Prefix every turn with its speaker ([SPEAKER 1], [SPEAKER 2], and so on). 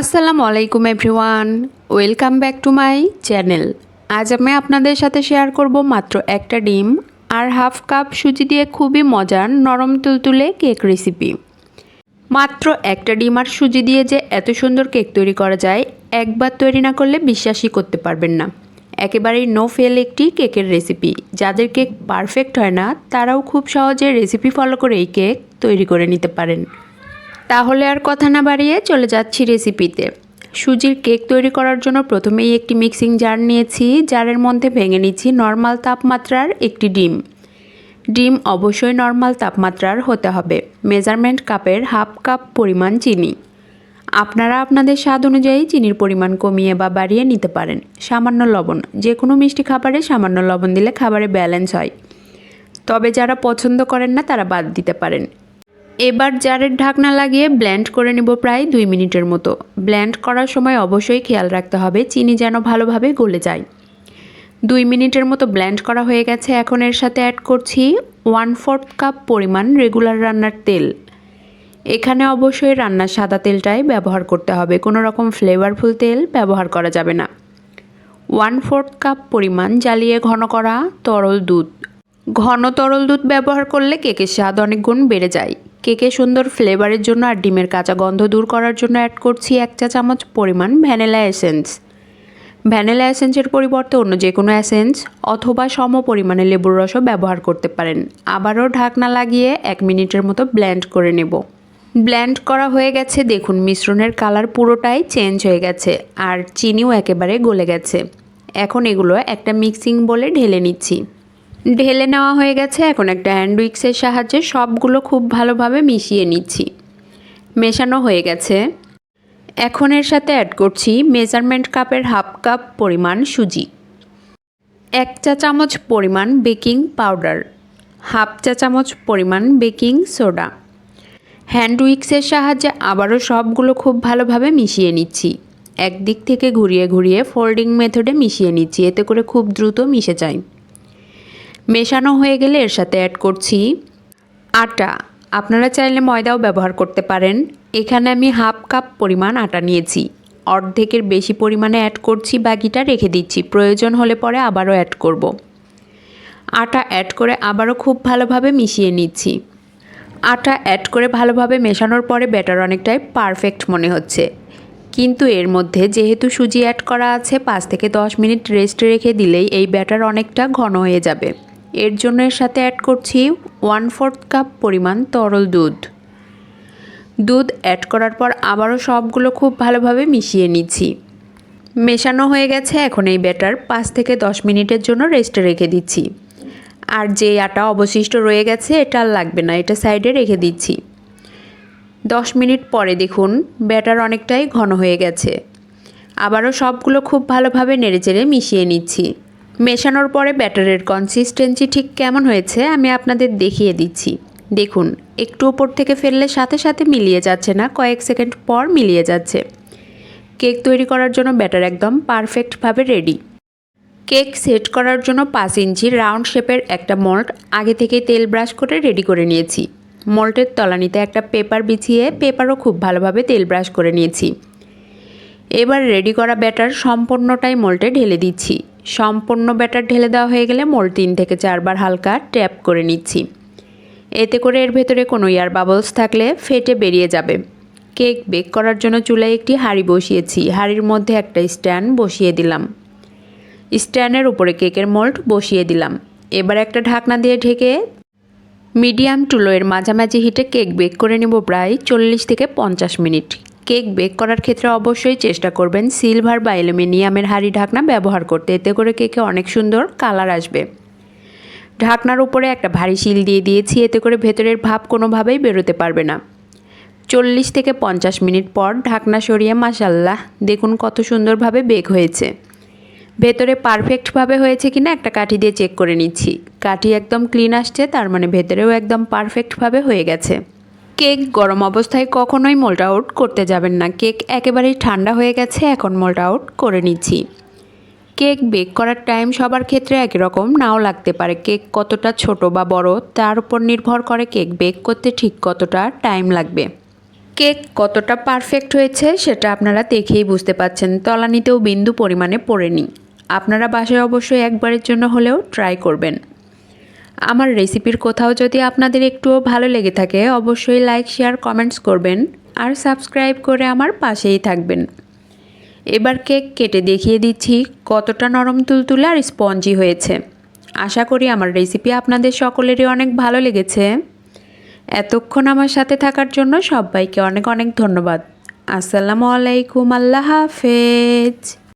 [SPEAKER 1] আসসালামু আলাইকুম everyone, welcome back to my channel. আজ আমি আপনাদের সাথে শেয়ার করব মাত্র একটা ডিম আর হাফ কাপ সুজি দিয়ে খুবই মজার নরম তুলতুলে কেক রেসিপি মাত্র একটা ডিম আর সুজি দিয়ে যে এত সুন্দর কেক তৈরি করা যায়, একবার তৈরি না করলে বিশ্বাসই করতে পারবেন না। একেবারেই নো ফেল একটি কেকের রেসিপি যাদের কেক পারফেক্ট হয় না, তারাও খুব সহজে রেসিপি ফলো করে এই কেক তৈরি করে নিতে পারেন। তাহলে আর কথা না বাড়িয়ে চলে যাচ্ছি রেসিপিতে সুজির কেক তৈরি করার জন্য প্রথমেই একটি মিক্সিং জার নিয়েছি, জারের মধ্যে ভেঙে নিচ্ছি নর্মাল তাপমাত্রার একটি ডিম। ডিম অবশ্যই নর্মাল তাপমাত্রার হতে হবে। মেজারমেন্ট কাপের হাফ কাপ পরিমাণ চিনি। আপনারা আপনাদের স্বাদ অনুযায়ী চিনির পরিমাণ কমিয়ে বা বাড়িয়ে নিতে পারেন। সামান্য লবণ যে কোনো মিষ্টি খাবারে সামান্য লবণ দিলে খাবারে ব্যালেন্স হয়। তবে যারা পছন্দ করেন না, তারা বাদ দিতে পারেন। এবার জারের ঢাকনা লাগিয়ে ব্ল্যান্ড করে নেব প্রায় দুই মিনিটের মতো। ব্ল্যান্ড করার সময় অবশ্যই খেয়াল রাখতে হবে, চিনি যেন ভালোভাবে গলে যায়। দুই মিনিটের মতো ব্ল্যান্ড করা হয়ে গেছে। এখন এর সাথে অ্যাড করছি ওয়ান ফোর্থ কাপ পরিমাণ রেগুলার রান্নার তেল। এখানে অবশ্যই রান্নার সাদা তেলটাই ব্যবহার করতে হবে। কোনো রকম ফ্লেভারফুল তেল ব্যবহার করা যাবে না। ওয়ান ফোর্থ কাপ পরিমাণ জ্বালিয়ে ঘন করা তরল দুধ। ঘন তরল দুধ ব্যবহার করলে কেকের স্বাদ অনেক গুণ বেড়ে যায়। কেকে সুন্দর ফ্লেভারের জন্য আর ডিমের কাঁচা গন্ধ দূর করার জন্য অ্যাড করছি এক চা চামচ পরিমাণ ভ্যানিলা এসেন্স। ভ্যানিলা এসেন্সের পরিবর্তে অন্য যে কোনো অ্যাসেন্স অথবা সম পরিমাণে লেবুর রসও ব্যবহার করতে পারেন। আবারও ঢাকনা লাগিয়ে এক মিনিটের মতো ব্ল্যান্ড করে নেব। ব্ল্যান্ড করা হয়ে গেছে, দেখুন মিশ্রণের কালার পুরোটাই চেঞ্জ হয়ে গেছে আর চিনিও একেবারে গলে গেছে। এখন এগুলো একটা মিক্সিং বলে ঢেলে নিচ্ছি। ঢেলে নেওয়া হয়ে গেছে। এখন একটা হ্যান্ড উইক্সের সাহায্যে সবগুলো খুব ভালোভাবে মিশিয়ে নিচ্ছি। মেশানো হয়ে গেছে। এখন এর সাথে অ্যাড করছি মেজারমেন্ট কাপের হাফ কাপ পরিমাণ সুজি। এক চা চামচ পরিমাণ বেকিং পাউডার হাফ চা চামচ পরিমাণ বেকিং সোডা হ্যান্ড উইক্সের সাহায্যে আবারও সবগুলো খুব ভালোভাবে মিশিয়ে নিচ্ছি। একদিক থেকে ঘুরিয়ে ঘুরিয়ে ফোল্ডিং মেথডে মিশিয়ে নিচ্ছি। এতে করে খুব দ্রুত মিশে যায়। মেশানো হয়ে গেলে এর সাথে অ্যাড করছি আটা। আপনারা চাইলে ময়দাও ব্যবহার করতে পারেন। এখানে আমি হাফ কাপ পরিমাণ আটা নিয়েছি। অর্ধেকের বেশি পরিমাণে অ্যাড করছি, বাকিটা রেখে দিচ্ছি। প্রয়োজন হলে পরে আবারও অ্যাড করব। আটা অ্যাড করে আবারও খুব ভালোভাবে মিশিয়ে নিচ্ছি। আটা অ্যাড করে ভালোভাবে মেশানোর পরে ব্যাটার অনেকটাই পারফেক্ট মনে হচ্ছে। কিন্তু এর মধ্যে যেহেতু সুজি অ্যাড করা আছে, পাঁচ থেকে দশ মিনিট রেস্ট রেখে দিলেই এই ব্যাটার অনেকটা ঘন হয়ে যাবে। এর জন্য এর সাথে অ্যাড করছি ওয়ান ফোর্থ কাপ পরিমাণ তরল দুধ। দুধ অ্যাড করার পর আবারও সবগুলো খুব ভালোভাবে মিশিয়ে নিচ্ছি। মেশানো হয়ে গেছে এখন এই ব্যাটার পাঁচ থেকে দশ মিনিটের জন্য রেস্টে রেখে দিচ্ছি। আর যে আটা অবশিষ্ট রয়ে গেছে, এটা আর লাগবে না, এটা সাইডে রেখে দিচ্ছি। দশ মিনিট পরে দেখুন ব্যাটার অনেকটাই ঘন হয়ে গেছে। আবারও সবগুলো খুব ভালোভাবে নেড়েচেড়ে মিশিয়ে নিচ্ছি। মেশানোর পরে ব্যাটারের কনসিস্টেন্সি ঠিক কেমন হয়েছে আমি আপনাদের দেখিয়ে দিচ্ছি। দেখুন, একটু ওপর থেকে ফেললে সাথে সাথে মিলিয়ে যাচ্ছে না, কয়েক সেকেন্ড পর মিলিয়ে যাচ্ছে। কেক তৈরি করার জন্য ব্যাটার একদম পারফেক্টভাবে রেডি কেক সেট করার জন্য পাঁচ ইঞ্চি রাউন্ড শেপের একটা মল্ট আগে থেকে তেল ব্রাশ করে রেডি করে নিয়েছি। মল্টের তলানিতে একটা পেপার বিছিয়ে পেপারও খুব ভালোভাবে তেল ব্রাশ করে নিয়েছি। এবার রেডি করা ব্যাটার সম্পূর্ণটাই মল্টে ঢেলে দিচ্ছি। সম্পূর্ণ ব্যাটার ঢেলে দেওয়া হয়ে গেলে মোল তিন থেকে চারবার হালকা ট্যাপ করে নিচ্ছি। এতে করে এর ভেতরে কোনো ইয়ার বাবলস থাকলে ফেটে বেরিয়ে যাবে। কেক বেক করার জন্য চুলায় একটি হাঁড়ি বসিয়েছি। হাঁড়ির মধ্যে একটা স্ট্যান্ড বসিয়ে দিলাম। স্ট্যান্ডের উপরে কেকের মোল্ড বসিয়ে দিলাম। এবার একটা ঢাকনা দিয়ে ঢেকে মিডিয়াম টু লোয়ের মাঝামাঝি হিটে কেক বেক করে নেব প্রায় চল্লিশ থেকে পঞ্চাশ মিনিট। কেক বেক করার ক্ষেত্রে অবশ্যই চেষ্টা করবেন সিলভার বা অ্যালুমিনিয়ামের হাঁড়ি ঢাকনা ব্যবহার করতে। এতে করে কেকে অনেক সুন্দর কালার আসবে। ঢাকনার উপরে একটা ভারী শিল দিয়ে দিয়েছি, এতে করে ভেতরের ভাব কোনোভাবেই বেরোতে পারবে না। চল্লিশ থেকে পঞ্চাশ মিনিট পর ঢাকনা সরিয়ে মাসাল্লাহ দেখুন কত সুন্দরভাবে বেক হয়েছে। ভেতরে পারফেক্টভাবে হয়েছে কিনা একটা কাঠি দিয়ে চেক করে নিচ্ছি। কাঠি একদম ক্লিন আসছে, তার মানে ভেতরেও একদম পারফেক্টভাবে হয়ে গেছে। কেক গরম অবস্থায় কখনোই মোল্ড আউট করতে যাবেন না। কেক একেবারেই ঠান্ডা হয়ে গেছে, এখন মোল্ড আউট করে নিচ্ছি। কেক বেক করার টাইম সবার ক্ষেত্রে একই রকম, নাও লাগতে পারে। কেক কতটা ছোট বা বড়, তার উপর নির্ভর করে কেক বেক করতে ঠিক কতটা টাইম লাগবে। কেক কতটা পারফেক্ট হয়েছে, সেটা আপনারা দেখেই বুঝতে পাচ্ছেন। তলানিতেও বিন্দু পরিমাণে পড়েনি। আপনারা বাসায় অবশ্যই একবারের জন্য হলেও ট্রাই করবেন। আমার রেসিপির কোথাও যদি আপনাদের একটুও ভালো লেগে থাকে, অবশ্যই লাইক শেয়ার কমেন্টস করবেন আর সাবস্ক্রাইব করে আমার পাশেই থাকবেন। এবার কেক কেটে দেখিয়ে দিচ্ছি কতটা নরম তুলতুলে আর স্পঞ্জি হয়েছে। আশা করি আমার রেসিপি আপনাদের সকলেরই অনেক ভালো লেগেছে। এতক্ষণ আমার সাথে থাকার জন্য সবাইকে অনেক অনেক ধন্যবাদ। আসসালামু আলাইকুম, আল্লাহ হাফেজ।